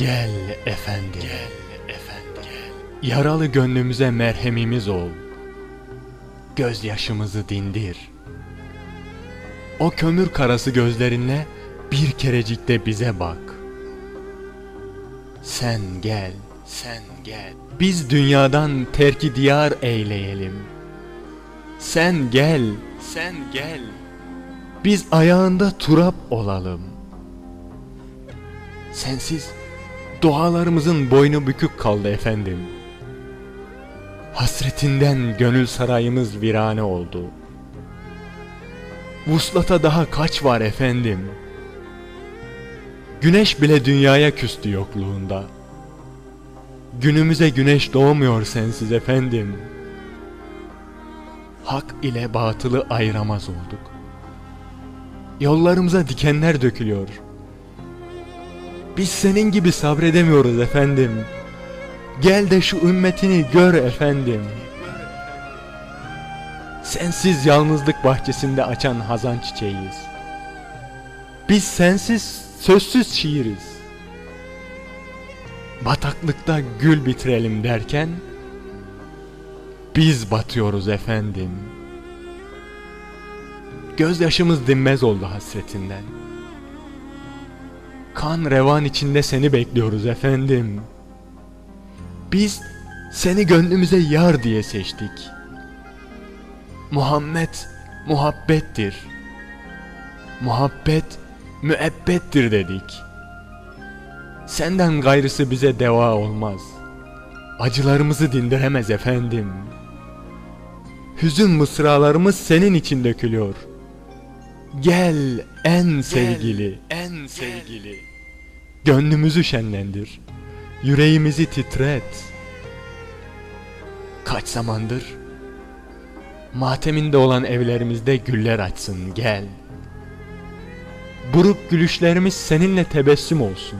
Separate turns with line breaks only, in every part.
Gel efendim. Gel efendim. Yaralı gönlümüze merhemimiz ol. Gözyaşımızı dindir. O kömür karası gözlerinle bir kerecik de bize bak. Sen gel, sen gel. Biz dünyadan terki diyar eyleyelim. Sen gel, sen gel. Biz ayağında turap olalım. Sensiz dualarımızın boynu bükük kaldı efendim. Hasretinden gönül sarayımız virane oldu. Vuslata daha kaç var efendim? Güneş bile dünyaya küstü yokluğunda. Günümüze güneş doğmuyor sensiz efendim. Hak ile batılı ayıramaz olduk. Yollarımıza dikenler dökülüyor. Biz senin gibi sabredemiyoruz efendim. Gel de şu ümmetini gör efendim. Sensiz yalnızlık bahçesinde açan hazan çiçeğiyiz. Biz sensiz sözsüz şiiriz. Bataklıkta gül bitirelim derken biz batıyoruz efendim. Gözyaşımız dinmez oldu hasretinden. Kan revan içinde seni bekliyoruz efendim. Biz seni gönlümüze yar diye seçtik. Muhammed muhabbettir. Muhabbet müebbettir dedik. Senden gayrısı bize deva olmaz. Acılarımızı dindiremez efendim. Hüzün mısralarımız senin için dökülüyor. Gel en sevgili, en sevgili. Gönlümüzü şenlendir. Yüreğimizi titret. Kaç zamandır mateminde olan evlerimizde güller açsın gel. Buruk gülüşlerimiz seninle tebessüm olsun.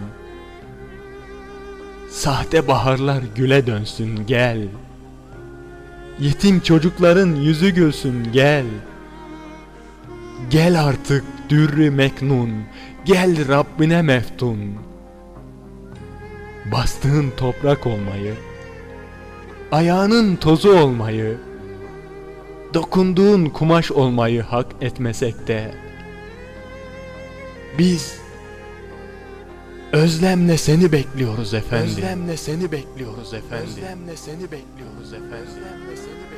Sahte baharlar güle dönsün gel. Yetim çocukların yüzü gülsün gel. Gel artık dürrü meknun, gel Rabbine meftun. Bastığın toprak olmayı, ayağının tozu olmayı, dokunduğun kumaş olmayı hak etmesek de, biz özlemle seni bekliyoruz efendim. Özlemle seni bekliyoruz efendim. Özlemle seni bekliyoruz efendim. Özlemle seni